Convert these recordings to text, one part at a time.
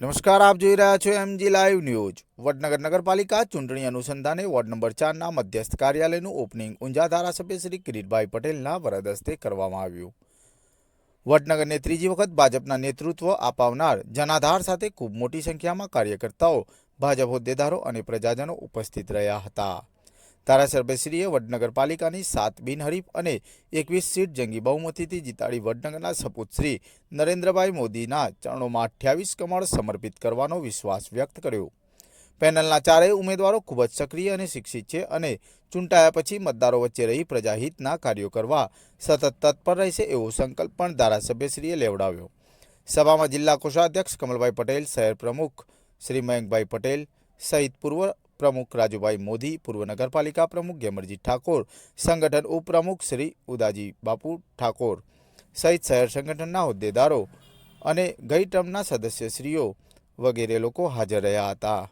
નમસ્કાર, આપ જોઈ રહ્યા છો એમજી લાઈવ ન્યૂઝ વડનગર નગરપાલિકા ચૂંટણી અનુસંધાને વોર્ડ નંબર ચારના મધ્યસ્થ કાર્યાલયનું ઓપનિંગ ઊંઝા ધારાસભ્ય શ્રી કિરીટભાઈ પટેલના વરદ હસ્તે કરવામાં આવ્યું. વડનગરને ત્રીજી વખત ભાજપના નેતૃત્વ અપાવનાર જનાધાર સાથે ખૂબ મોટી સંખ્યામાં કાર્યકર્તાઓ, ભાજપ હોદ્દેદારો અને પ્રજાજનો ઉપસ્થિત રહ્યા હતા. ધારાસભ્યશ્રીએ વડનગરપાલિકાની સાત બિનહરીફ અને એકવીસ સીટ જંગી બહુમતીથી જીતાડી વડનગરના સપૂત શ્રી નરેન્દ્રભાઈ મોદીના ચરણોમાં અઠ્યાવીસ કમળ સમર્પિત કરવાનો વિશ્વાસ વ્યક્ત કર્યો. પેનલના ચારેય ઉમેદવારો ખૂબ જ સક્રિય અને શિક્ષિત છે અને ચૂંટાયા પછી મતદારો વચ્ચે રહી પ્રજાહિતના કાર્યો કરવા સતત તત્પર રહેશે એવો સંકલ્પ પણ ધારાસભ્યશ્રીએ લેવડાવ્યો. સભામાં જિલ્લા કોષાધ્યક્ષ કમલભાઈ પટેલ, શહેર પ્રમુખ શ્રી મયંકભાઈ પટેલ, સહિત પૂર્વ પ્રમુખ રાજુભાઈ મોદી, પૂર્વ નગરપાલિકા પ્રમુખ ગેમરજી ઠાકોર, સંગઠન ઉપપ્રમુખ શ્રી ઉદાજી બાપુ ઠાકોર સહિત શહેર સંગઠનના હોદ્દેદારો અને ગઈ ટર્મના સદસ્યશ્રીઓ વગેરે લોકો હાજર રહ્યા હતા.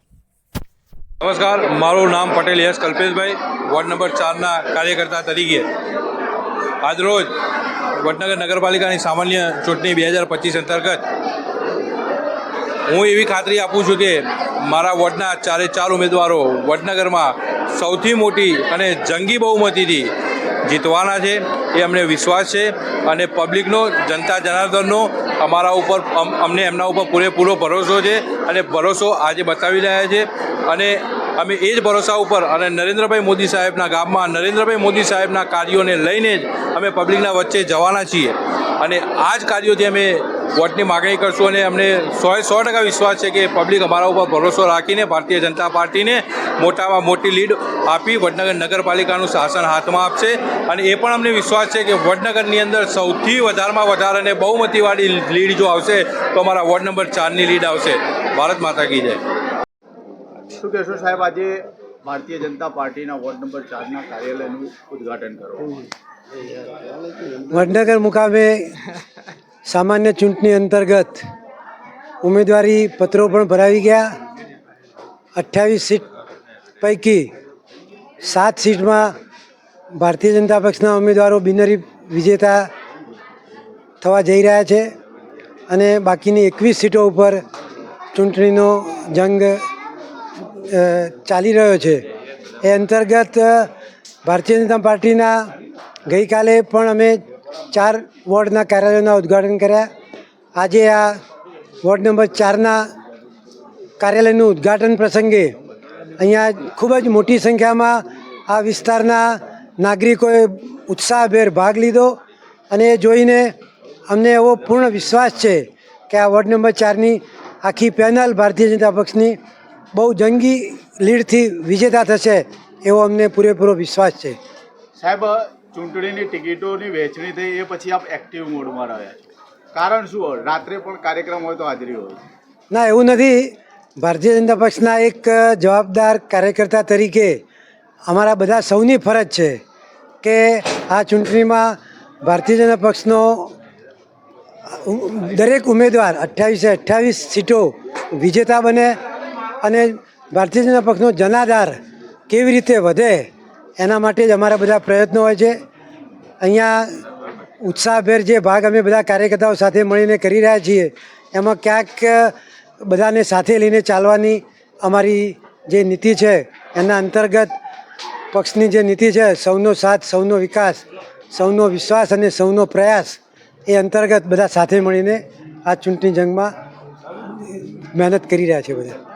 નમસ્કાર, મારું નામ પટેલ યશ કલ્પેશભાઈ, વોર્ડ નંબર ચારના કાર્યકર્તા તરીકે. આજરોજ વડનગર નગરપાલિકાની સામાન્ય ચૂંટણી બે હજાર પચીસ અંતર્ગત હું એવી ખાતરી આપું છું કે મારા વોર્ડના ચારે ચાર ઉમેદવારો વડનગરમાં સૌથી મોટી અને જંગી બહુમતીથી જીતવાના છે, એ અમને વિશ્વાસ છે અને પબ્લિકનો, જનતા જનાર્દનનો અમારા ઉપર અમને એમના ઉપર પૂરેપૂરો ભરોસો છે અને ભરોસો આજે બતાવી રહ્યા છે અને અમે એ જ ભરોસા ઉપર અને નરેન્દ્રભાઈ મોદી સાહેબના ગામમાં નરેન્દ્રભાઈ મોદી સાહેબના કાર્યોને લઈને જ અમે પબ્લિકના વચ્ચે જવાના છીએ અને આ જ કાર્યોથી અમે વોટની માગણી કરશું અને અમને સો સો ટકા વિશ્વાસ છે કે પબ્લિક અમારા ઉપર ભરોસો રાખીને ભારતીય જનતા પાર્ટીને મોટામાં મોટી લીડ આપી વડનગર નગરપાલિકાનું શાસન હાથમાં આપશે. અને એ પણ અમને વિશ્વાસ છે કે વડનગરની અંદર સૌથી વધારેમાં વધારે અને બહુમતીવાળી લીડ જો આવશે તો અમારા વોર્ડ નંબર ચારની લીડ આવશે. ભારત માતા કી જય. શું કહેશો સાહેબ આજે ભારતીય જનતા પાર્ટીના વોર્ડ નંબર ચારના કાર્યાલયનું ઉદ્ઘાટન કરો. વડનગર મુકામે સામાન્ય ચૂંટણી અંતર્ગત ઉમેદવારી પત્રો પણ ભરાવી ગયા. અઠ્યાવીસ સીટ પૈકી સાત સીટમાં ભારતીય જનતા પક્ષના ઉમેદવારો બિનરી વિજેતા થવા જઈ રહ્યા છે અને બાકીની એકવીસ સીટો ઉપર ચૂંટણીનો જંગ ચાલી રહ્યો છે. એ અંતર્ગત ભારતીય જનતા પાર્ટીના ગઈકાલે પણ અમે ચાર વોર્ડના કાર્યાલયોના ઉદ્ઘાટન કર્યા. આજે આ વોર્ડ નંબર ચારના કાર્યાલયનું ઉદ્ઘાટન પ્રસંગે અહીંયા ખૂબ જ મોટી સંખ્યામાં આ વિસ્તારના નાગરિકોએ ઉત્સાહભેર ભાગ લીધો અને એ જોઈને અમને એવો પૂર્ણ વિશ્વાસ છે કે આ વોર્ડ નંબર ચારની આખી પેનલ ભારતીય જનતા પક્ષની બહુ જંગી લીડથી વિજેતા થશે એવો અમને પૂરેપૂરો વિશ્વાસ છે. સાહેબ ચૂંટણીની ટિકિટોની વહેંચણી થઈ એ પછી આપ એક્ટિવ મોડમાં રહ્યા છો. કારણ શું હોય? રાત્રે પણ કાર્યક્રમ હોય તો હાજરી હોય. ના, એવું નથી. ભારતીય જનતા પક્ષના એક જવાબદાર કાર્યકર્તા તરીકે અમારા બધા સૌની ફરજ છે કે આ ચૂંટણીમાં ભારતીય જનતા પક્ષનો દરેક ઉમેદવાર અઠ્યાવીસે અઠ્યાવીસ સીટો વિજેતા બને અને ભારતીય જનતા પક્ષનો જનાધાર કેવી રીતે વધે એના માટે જ અમારા બધા પ્રયત્નો હોય છે. અહીંયા ઉત્સાહભેર જે ભાગ અમે બધા કાર્યકર્તાઓ સાથે મળીને કરી રહ્યા છીએ, એમાં ક્યાંક બધાને સાથે લઈને ચાલવાની અમારી જે નીતિ છે, એના અંતર્ગત પક્ષની જે નીતિ છે, સૌનો સાથ, સૌનો વિકાસ, સૌનો વિશ્વાસ અને સૌનો પ્રયાસ, એ અંતર્ગત બધા સાથે મળીને આ ચૂંટણી જંગમાં મહેનત કરી રહ્યા છે બધા.